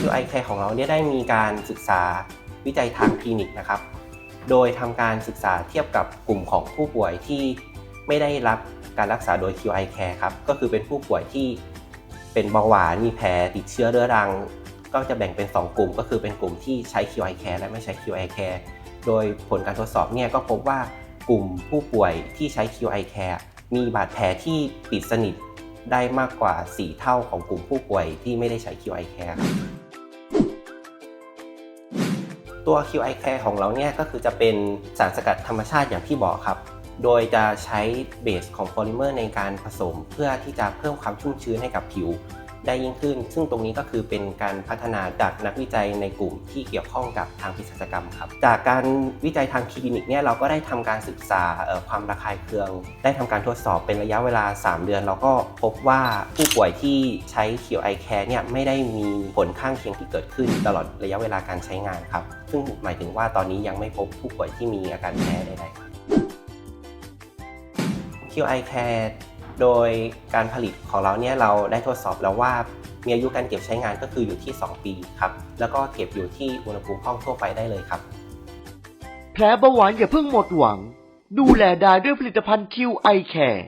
QI Care ของเราเนี่ยได้มีการศึกษาวิจัยทางคลินิกนะครับ โดยทำการศึกษาเทียบกับกลุ่มของผู้ป่วยที่ไม่ได้รับการรักษาโดย QI Care ครับ ก็คือเป็นผู้ป่วยที่เป็นเบาหวานมีแผลติดเชื้อเรื้อรัง ก็จะแบ่งเป็น 2 กลุ่ม ก็คือเป็นกลุ่มที่ใช้ QI Care และไม่ใช้ QI Care โดยผลการทดสอบเนี่ยก็พบว่ากลุ่มผู้ป่วยที่ใช้ QI Care มีบาดแผลที่ปิดสนิทได้มากกว่า 4 เท่าของกลุ่มผู้ป่วยที่ไม่ได้ใช้ QI Care ครับ ตัว QI Care ของเราเนี่ยก็คือจะเป็นสารสกัดธรรมชาติอย่างที่บอกครับ โดยจะใช้เบสของโพลิเมอร์ในการผสมเพื่อที่จะเพิ่มความชุ่มชื้นให้กับผิว ได้ยิ่งขึ้น ซึ่งตรงนี้ก็คือเป็นการพัฒนาจากนักวิจัยในกลุ่มที่เกี่ยวข้องกับทางเภสัชกรรมครับ จากการวิจัยทางคลินิกเนี่ยเราก็ได้ทำการศึกษาความระคายเคือง ได้ทำการทดสอบเป็นระยะเวลา 3 เดือน เราก็พบว่าผู้ป่วยที่ใช้ QI Care เนี่ยไม่ได้มีผลข้างเคียงที่เกิดขึ้นตลอดระยะเวลาการใช้งานครับ ซึ่งหมายถึงว่าตอนนี้ยังไม่พบผู้ป่วยที่มีอาการแพ้ใดๆครับ QI Care โดยการผลิตของเราเนี่ยเราได้ทดสอบแล้วว่ามีอายุการเก็บใช้งานก็คืออยู่ที่ 2 ปีครับแล้วก็เก็บอยู่ที่อุณหภูมิห้องทั่วไปได้เลยครับ แผลเบาหวานอย่าเพิ่งหมดหวัง ดูแลได้ด้วยผลิตภัณฑ์ QI Care